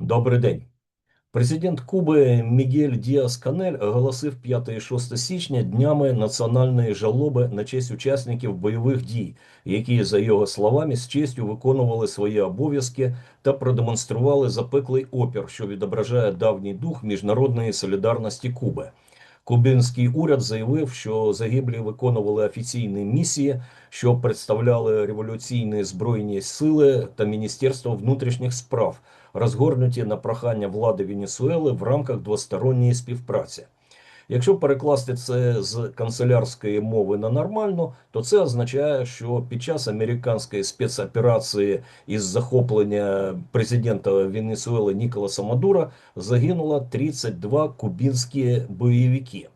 Добрий день. Президент Куби Мігель Діас Канель оголосив 5 і 6 січня днями національної жалоби на честь учасників бойових дій, які, за його словами, з честю виконували свої обов'язки та продемонстрували запеклий опір, що відображає давній дух міжнародної солідарності Куби. Кубинський уряд заявив, що загиблі виконували офіційні місії, що представляли революційні збройні сили та Міністерство внутрішніх справ, розгорнуті на прохання влади Венесуели в рамках двосторонньої співпраці. Якщо перекласти це з канцелярської мови на нормальну, то це означає, що під час американської спецоперації із захоплення президента Венесуели Ніколаса Мадура загинуло 32 кубинські бойовики.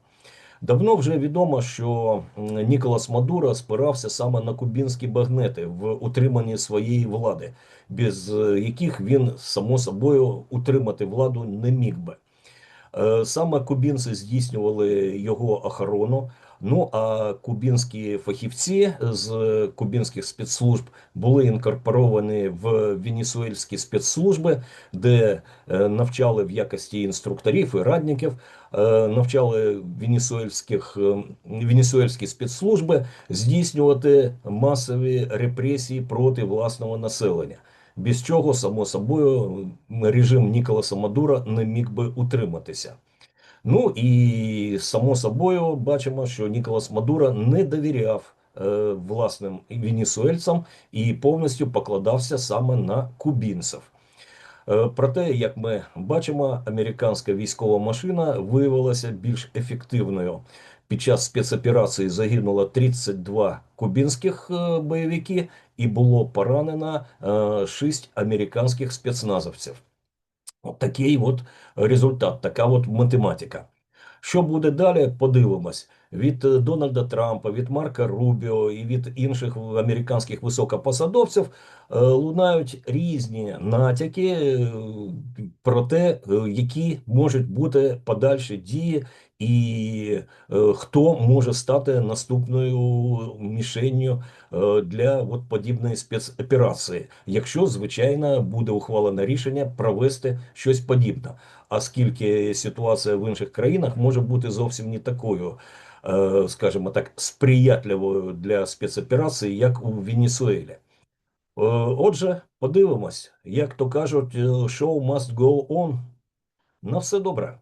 Давно вже відомо, що Ніколас Мадуро спирався саме на кубінські багнети в утриманні своєї влади, без е, яких він само собою утримати владу не міг би. Е, Саме кубінці здійснювали його охорону. Ну а кубінські фахівці з кубінських спецслужб були інкорпоровані в венесуельські спецслужби, де е, навчали в якості інструкторів і радників, е, навчали венесуельських венесуельські спецслужби здійснювати масові репресії проти власного населення. Без чого, само собою, режим Ніколаса Мадура не міг би утриматися. Ну і само собою бачимо, що Ніколас Мадуро не довіряв е, власним венесуельцям і повністю покладався саме на кубінців. Е, Проте, як ми бачимо, американська військова машина виявилася більш ефективною. Під час спецоперації загинуло 32 кубінських е, бойовики і було поранено е, 6 американських спецназовців. От такий от результат, така от математика. Що буде далі, подивимось. Від е, Дональда Трампа, від Марка Рубіо і від інших американських високопосадовців е, лунають різні натяки е, про те, які можуть бути подальші дії, і хто може стати наступною мішенню для от подібної спецоперації, якщо звичайно буде ухвалено рішення провести щось подібне. Оскільки ситуація в інших країнах може бути зовсім не такою, скажімо так, сприятливою для спецоперації, як у Венесуелі. Е, Отже, подивимось, як то кажуть, е, show must go on. На все добре.